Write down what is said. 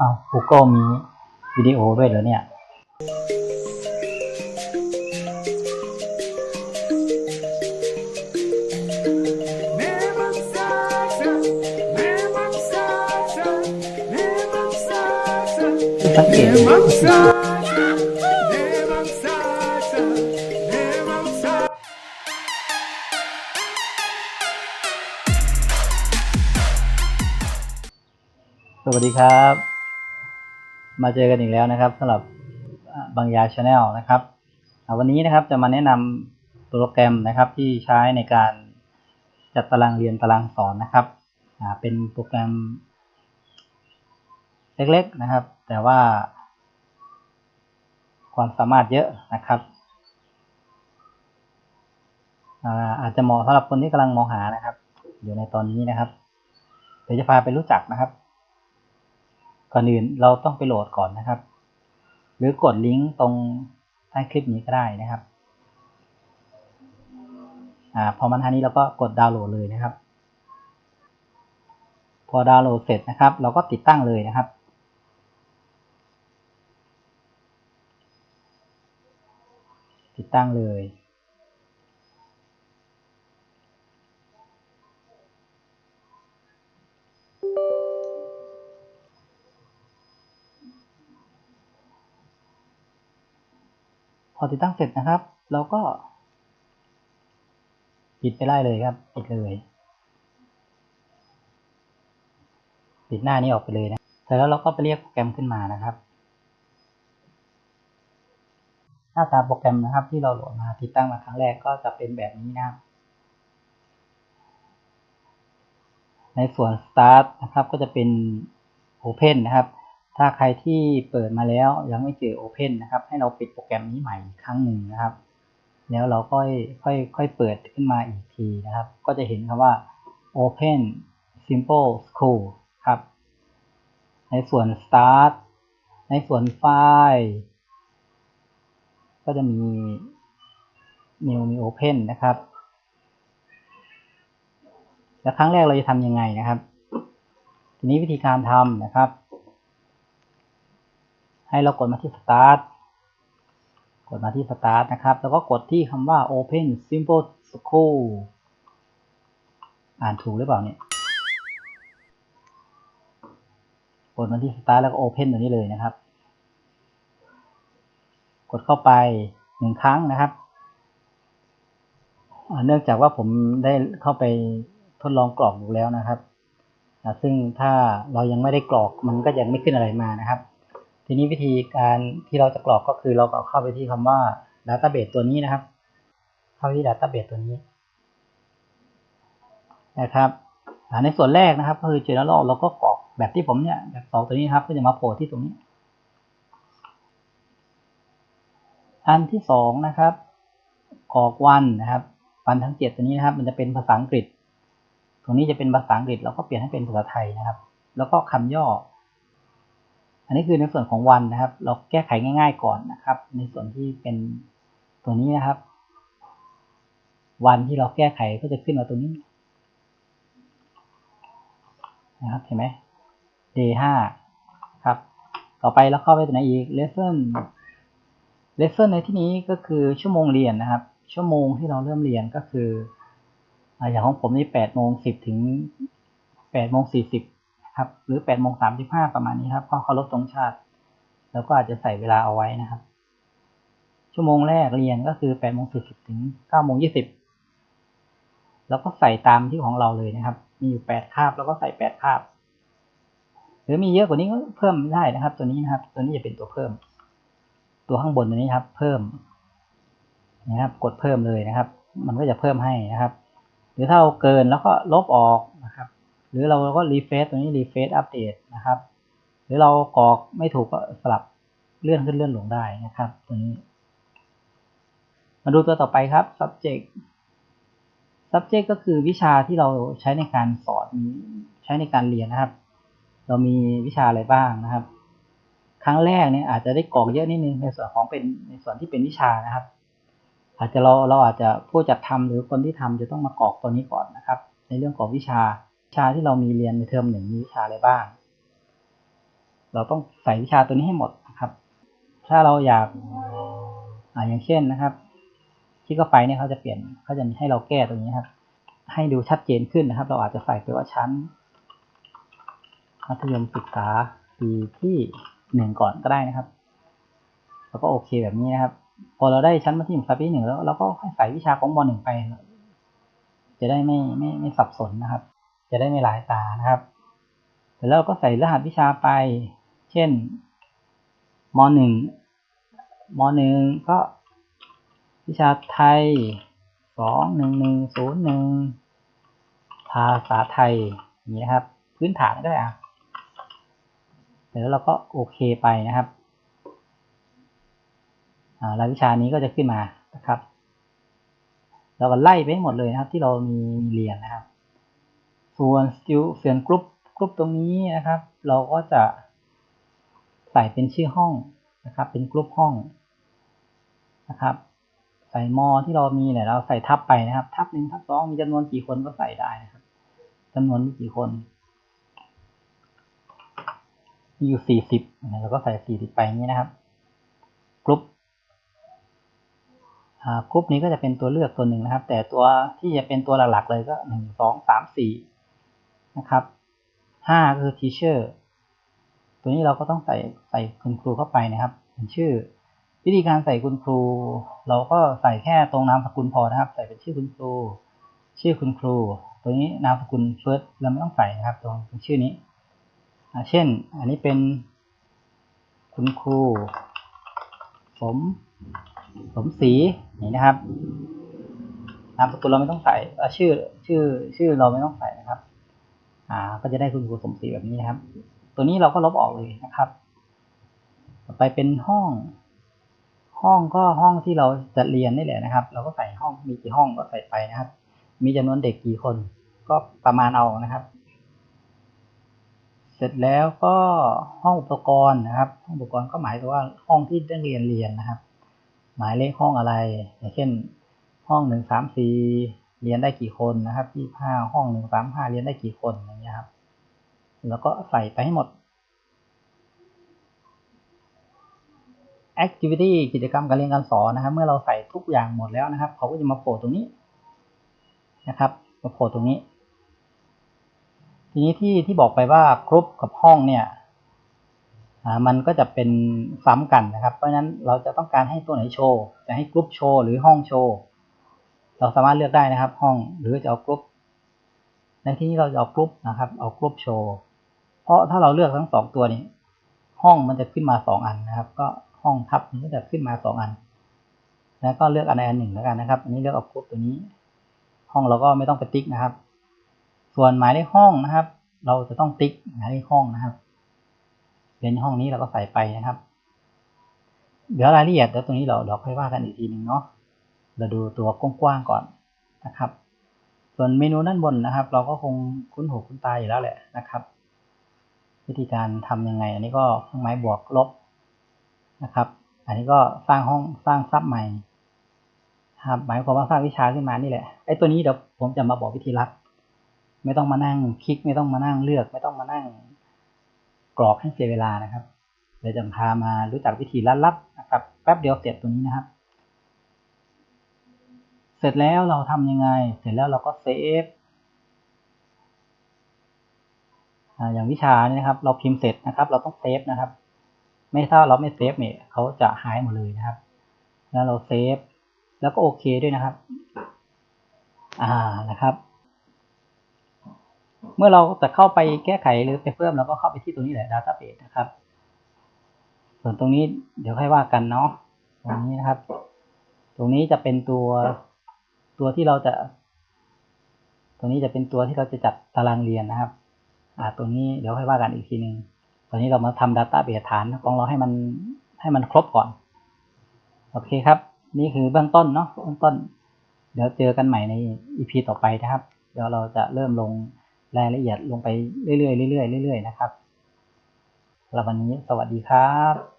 อ้าว Google มีวิดีโอด้วยเหรอเนี่ย Memang saja, memang saja, memang saja, สังเกตดู memang saja, memang saja, memang saja. สวัสดีครับ มาเจอกันอีกแล้วนะครับสำหรับบางยาชาแนลนะครับวันนี้นะครับจะมาแนะนำโปรแกรมนะครับที่ใช้ในการจัดตารางเรียนตารางสอนนะครับเป็นโปรแกรมเล็กๆนะครับ แต่ว่า ความสามารถเยอะนะครับอาจจะเหมาะสำหรับคนที่กำลังมองหานะครับ อยู่ในตอนนี้นะครับเดี๋ยวจะพาไปรู้จักนะครับ ก่อนอื่นเราต้องไปโหลดก่อนนะครับ หรือกดลิงก์ตรงใต้คลิปนี้ก็ได้นะครับอ่าพอมันทันนี้เราก็กดดาวน์โหลดเลยนะครับ พอดาวน์โหลดเสร็จนะครับ เราก็ติดตั้งเลยนะครับติดตั้งเลย พอติดตั้งเสร็จนะครับ เราก็ ปิดไปได้เลยครับปิดเลย ปิดหน้านี้ออกไปเลยนะเสร็จแล้วเราก็ไปเรียกโปรแกรมขึ้นมานะครับ หน้าตาโปรแกรมนะครับ ที่เราโหลดมาติดตั้งมาครั้งแรกก็จะเป็นแบบนี้นะครับในส่วน start นะครับก็จะเป็น open นะครับ ถ้าใครที่เปิดมาแล้วยังไม่เจอ Open นะครับ ให้เราปิดโปรแกรมนี้ใหม่อีกครั้งหนึ่งนะครับ แล้วเราก็ค่อยค่อยเปิดขึ้นมาอีกทีนะครับ ก็จะเห็นคำว่า Open Simple School ครับ ในส่วน Start ในส่วนไฟล์ก็จะมี New มี Open นะครับ แล้วครั้งแรกเราจะทำยังไงนะครับ ทีนี้วิธีการทำนะครับ ให้เรากดมาที่ start กดมาที่ start นะครับ แล้วก็กดที่คำว่า open simple school อ่านถูกหรือเปล่าเนี่ย กดมาที่ start แล้วก็ open ตัวนี้เลยนะครับ กดเข้าไปหนึ่งครั้งนะครับ เนื่องจากว่าผมได้เข้าไปทดลองกรอกดูแล้วนะครับ ซึ่งถ้าเรายังไม่ได้กรอกมันก็ยังไม่ขึ้นอะไรมานะครับ ทีนี้วิธีการที่เราจะกรอกก็คือเราก็เข้าไปที่คำว่า database ตัวนี้นะครับ เข้าที่ database ตัวนี้นะครับในส่วนแรกนะครับก็คือ general เราก็กรอกแบบที่ผมเนี่ยแบบสองตัวนี้ครับก็จะมาโผล่ที่ตรงนี้ อันที่สองนะครับกรอกวันนะครับวันทั้งเจ็ดตัวนี้นะครับ มันจะเป็นภาษาอังกฤษ ตรงนี้จะเป็นภาษาอังกฤษเราก็เปลี่ยนให้เป็นภาษาไทยนะครับ แล้วก็คำย่อ อันนี้คือในส่วนของวันนะครับ เราแก้ไขง่าย ๆก่อนนะครับ ในส่วนที่เป็นตัวนี้นะครับ วันที่เราแก้ไขก็จะขึ้นมาตัวนี้นะครับเห็นไหม day ห้าครับ ต่อไปเราเข้าไปตัวไหนอีก lesson lesson ในที่นี้ก็คือชั่วโมงเรียนนะครับ ชั่วโมงที่เราเริ่มเรียนก็คืออย่างของผมนี่แปดโมงสิบถึงแปดโมงสี่สิบ ครับ หรือแปดโมงสามสิบห้าประมาณนี้ครับก็เคารพธงชาติ แล้วก็อาจจะใส่เวลาเอาไว้นะครับ ชั่วโมงแรกเรียนก็คือแปดโมงสี่สิบถึงเก้าโมงยี่สิบแล้วก็ใส่ตามที่ของเราเลยนะครับ มีอยู่แปดคาบแล้วก็ใส่แปดคาบ หรือมีเยอะกว่านี้ก็เพิ่มได้นะครับ ตัวนี้นะครับ ตัวนี้จะเป็นตัวเพิ่ม ตัวข้างบนตัวนี้ครับ เพิ่มนะครับ กดเพิ่มเลยนะครับ มันก็จะเพิ่มให้นะครับ หรือถ้าเราเกินแล้วก็ลบออก หรือเราก็รีเฟซตัวนี้รีเฟซอัปเดตนะครับ หรือเรากรอกไม่ถูกก็สลับเลื่อนขึ้นเลื่อนลงได้นะครับตัวนี้ มาดูตัวต่อไปครับ subject subject ก็คือวิชาที่เราใช้ในการสอนใช้ในการเรียนนะครับ เรามีวิชาอะไรบ้างนะครับ ครั้งแรกเนี่ยอาจจะได้กรอกเยอะนิดนึงในส่วนของเป็นในส่วนที่เป็นวิชานะครับ อาจจะเราเราอาจจะผู้จัดทำหรือคนที่ทำจะต้องมากรอกตัวนี้ก่อนนะครับ ในเรื่องของวิชา ชาที่เรามีเรียนในเทอมหนึ่งมีวิชาอะไรบ้าง เราต้องใส่วิชาตัวนี้ให้หมดนะครับ ถ้าเราอยากอ่าอย่างเช่นนะครับที่ก็ไฟเนี่ยเขาจะเปลี่ยนเขาจะให้เราแก้ตรงนี้ครับ ให้ดูชัดเจนขึ้นนะครับ เราอาจจะใส่ไปว่าชั้นมัธยมศึกษาปีที่หนึ่งก่อนก็ได้นะครับ แล้วก็โอเคแบบนี้นะครับ พอเราได้ชั้นมัธยมศึกษาปีหนึ่งแล้วเราก็ค่อยใส่วิชาของมหนึ่งไป จะได้ไม่ไม่ไม่สับสนนะครับ จะได้ไม่หลายตานะครับเสร็จแล้วเราก็ใส่รหัสวิชาไป เช่นมหนึ่งมหนึ่งก็วิชาไทยสองหนึ่งหนึ่งศูนย์หนึ่งภาษาไทยอย่างนี้นะครับพื้นฐานก็ได้อะเสร็จแล้วเราก็โอเคไปนะครับรายวิชานี้ก็จะขึ้นมานะครับ เราก็ไล่ไปหมดเลยนะครับ ที่เรามีเรียนนะครับ ส่วนสติลเสียนกรุ๊ปกรุ๊ปตรงนี้นะครับ เราก็จะใส่เป็นชื่อห้องนะครับ เป็นกรุ๊ปห้องนะครับ ใส่มอที่เรามีเนี่ยเราใส่ทับไปนะครับ ทับหนึ่งทับสองมีจำนวนกี่คนก็ใส่ได้นะครับจำนวนมีกี่คนมีอยู่สี่สิบเราก็ใส่สี่สิบไปนี้นะครับกรุ๊ปอ่ากรุ๊ปนี้ก็จะเป็นตัวเลือกตัวหนึ่งนะครับ แต่ตัวที่จะเป็นตัวหลักๆเลยก็หนึ่งสองสามสี่ นะครับห้าคือ teacher ตัวนี้เราก็ต้องใส่ใส่คุณครูเข้าไปนะครับเป็นชื่อ วิธีการใส่คุณครู เราก็ใส่แค่ตรงนามสกุลพอนะครับ ใส่เป็นชื่อคุณครู ชื่อคุณครู ตัวนี้นามสกุล first เราไม่ต้องใส่นะครับ ตรงชื่อนี้เช่น อันนี้เป็นคุณครูสมสมศรีนี่นะครับนามสกุลเราไม่ต้องใส่ชื่อชื่อชื่อเราไม่ต้องใส่นะครับ อ่า ก็จะได้คุณครูสมศรีแบบนี้นะครับ ตัวนี้เราก็ลบออกเลยนะครับ ต่อไปเป็นห้อง ห้องก็ห้องที่เราจะเรียนนี่แหละนะครับ เราก็ใส่ห้องมีกี่ห้องก็ใส่ไปนะครับ มีจำนวนเด็กกี่คน ก็ประมาณเอานะครับ เสร็จแล้วก็ห้องอุปกรณ์นะครับ ห้องอุปกรณ์ก็หมายถึงว่าห้องที่นักเรียนเรียนนะครับ หมายเลขห้องอะไร อย่างเช่น ห้องหนึ่งสามสี่ เรียนได้กี่คนนะครับยี่ห้าห้องหนึ่งสามห้าเรียนได้กี่คนอย่างเงี้ยครับ แล้วก็ใส่ไปให้หมด activity กิจกรรมการเรียนการสอนนะครับ เมื่อเราใส่ทุกอย่างหมดแล้วนะครับ เขาก็จะมาโผล่ตรงนี้นะครับ มาโผล่ตรงนี้ ทีนี้ที่ที่บอกไปว่ากรุ๊ปกับห้องเนี่ยมันก็จะเป็นซ้ำกันนะครับ เพราะฉะนั้นเราจะต้องการให้ตัวไหนโชว์ จะให้กรุ๊ปโชว์หรือห้องโชว์ เราสามารถเลือกได้นะครับ ห้องหรือจะเอากรุ๊ปในที่นี้เราจะเอากรุ๊ปนะครับ เอากรุ๊ปโชว์เพราะถ้าเราเลือกทั้งสองตัวนี้ ห้องมันจะขึ้นมาสองอันนะครับ ก็ห้องทับมันก็จะขึ้นมาสองอัน แล้วก็เลือกอันใดอันหนึ่งแล้วกันนะครับ อันนี้เลือกเอากรุ๊ปตัวนี้ ห้องเราก็ไม่ต้องไปติ๊กนะครับ ส่วนหมายเลขห้องนะครับ เราจะต้องติ๊กหมายเลขห้องนะครับเป็นห้องนี้เราก็ใส่ไปนะครับ เดี๋ยวรายละเอียดเดี๋ยวตรงนี้เราเราค่อยว่ากันอีกทีหนึ่งเนาะ เราดูตัวกว้างๆก่อนนะครับ ส่วนเมนูด้านบนนะครับ เราก็คงคุ้นหูคุ้นตาอยู่แล้วแหละนะครับ วิธีการทำยังไง อันนี้ก็เครื่องไม้บวกลบนะครับ อันนี้ก็สร้างห้องสร้างซับใหม่ครับหมายความว่าสร้างวิชาขึ้นมานี่แหละไอ้ตัวนี้เดี๋ยวผมจะมาบอกวิธีรัดไม่ต้องมานั่งคลิกไม่ต้องมานั่งเลือก ไม่ต้องมานั่งกรอกให้เสียเวลานะครับเดี๋ยวจะพามารู้จักวิธีรัดๆนะครับ แป๊บเดียวเสร็จตัวนี้นะครับ ร็จแล้วเราทำยังไง เสร็จแล้วเราก็เซฟอ่าอย่างวิชานี่นะครับ เราพิมพ์เสร็จนะครับ เราต้องเซฟนะครับ ไม่ถ้าเราไม่เซฟเนี่ยเขาจะหายหมดเลยนะครับ แล้วเราเซฟแล้วก็โอเคด้วยนะครับ อ่านะครับ เมื่อเราจะเข้าไปแก้ไขหรือไปเพิ่มเราก็เข้าไปที่ตรงนี้แหละ Database นะครับ ส่วนตรงนี้เดี๋ยวค่อยว่ากันเนาะตรงนี้นะครับ ตรงนี้จะเป็นตัว ตัวที่เราจะตรงนี้จะเป็นตัวที่เราจะจัดตารางเรียนนะครับ อ่าตรงนี้เดี๋ยวค่อยว่ากันอีกทีหนึ่งตอนนี้เรามาทำ Database ฐานของเราให้มันให้มันครบก่อน โอเคครับ นี่คือเบื้องต้นเนาะเบื้องต้น เดี๋ยวเจอกันใหม่ใน EP ต่อไปนะครับ เดี๋ยวเราจะเริ่มลงรายละเอียดลงไปเรื่อยๆเรื่อยๆเรื่อยๆนะครับสำหรับวันนี้สวัสดีครับ